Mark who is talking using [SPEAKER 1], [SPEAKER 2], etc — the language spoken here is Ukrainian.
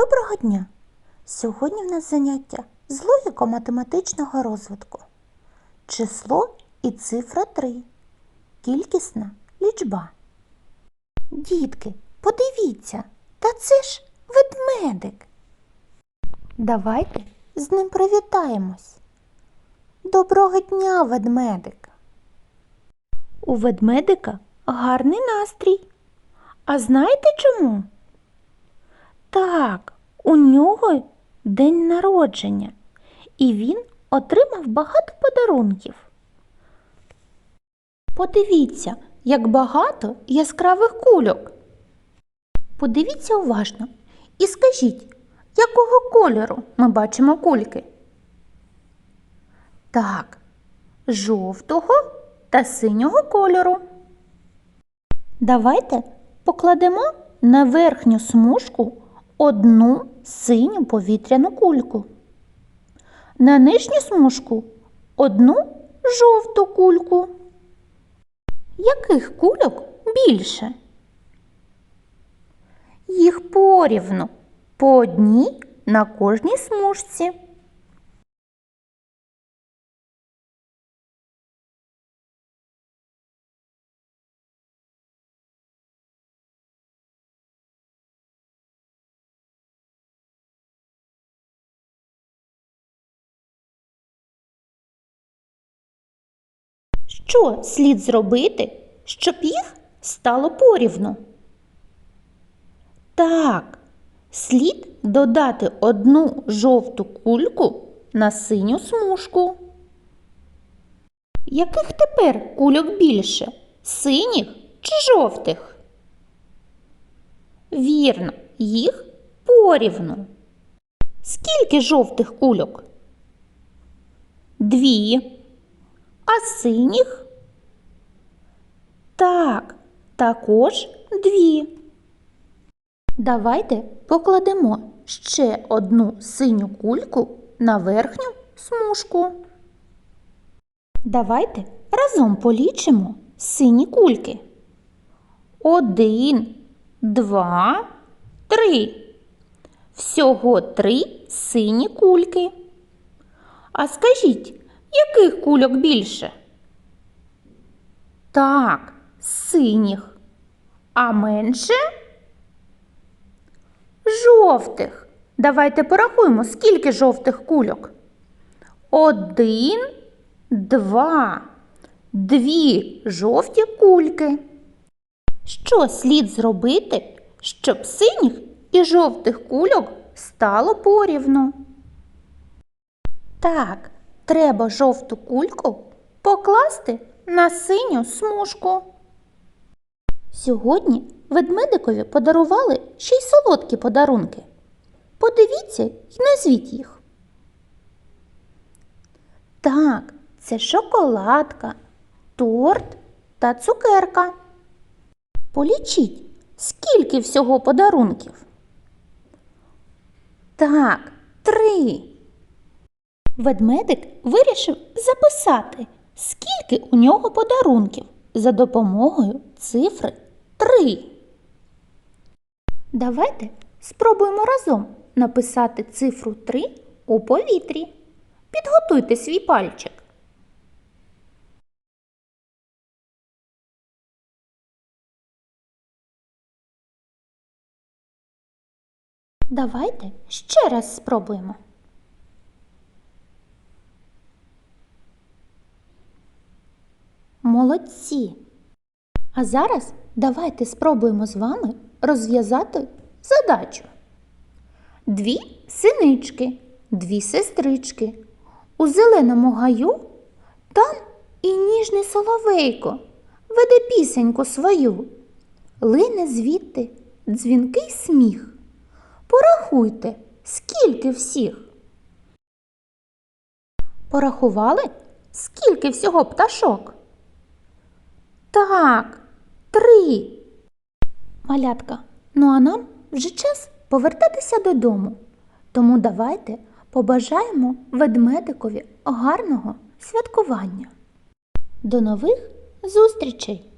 [SPEAKER 1] Доброго дня! Сьогодні в нас заняття з логіко-математичного розвитку. Число і цифра 3. Кількісна лічба. Дітки, подивіться, та це ж ведмедик. Давайте з ним привітаємось. Доброго дня, ведмедик. У ведмедика гарний настрій. А знаєте чому? Так, у нього день народження, і він отримав багато подарунків. Подивіться, як багато яскравих кульок. Подивіться уважно і скажіть, якого кольору ми бачимо кульки? Так, жовтого та синього кольору. Давайте покладемо на верхню смужку одну синю повітряну кульку. На нижню смужку одну жовту кульку. Яких кульок більше? Їх порівну по одній на кожній смужці. Що слід зробити, щоб їх стало порівну? Так, слід додати одну жовту кульку на синю смужку. Яких тепер кульок більше? Синіх чи жовтих? Вірно, їх порівну. Скільки жовтих кульок? Дві. А синіх? Так, також дві. Давайте покладемо ще одну синю кульку на верхню смужку. Давайте разом полічимо сині кульки. Один, два, три. Всього три сині кульки. А скажіть, яких кульок більше? Так, синіх. А менше? Жовтих. Давайте порахуємо, скільки жовтих кульок. Один, два, дві жовті кульки. Що слід зробити, щоб синіх і жовтих кульок стало порівну? Так, треба жовту кульку покласти на синю смужку. Сьогодні ведмедикові подарували ще й солодкі подарунки. Подивіться і назвіть їх. Так, це шоколадка, торт та цукерка. Полічіть, скільки всього подарунків. Так, три. Ведмедик вирішив записати, скільки у нього подарунків за допомогою цифри 3. Давайте спробуємо разом написати цифру 3 у повітрі. Підготуйте свій пальчик. Давайте ще раз спробуємо. Молодці! А зараз давайте спробуємо з вами розв'язати задачу. Дві синички, дві сестрички. У зеленому гаю там і ніжний соловейко веде пісеньку свою. Лине звідти дзвінкий сміх. Порахуйте, скільки всіх. Порахували, скільки всього пташок? Так, три. Малятка, ну а нам вже час повертатися додому. Тому давайте побажаємо ведмедикові гарного святкування. До нових зустрічей!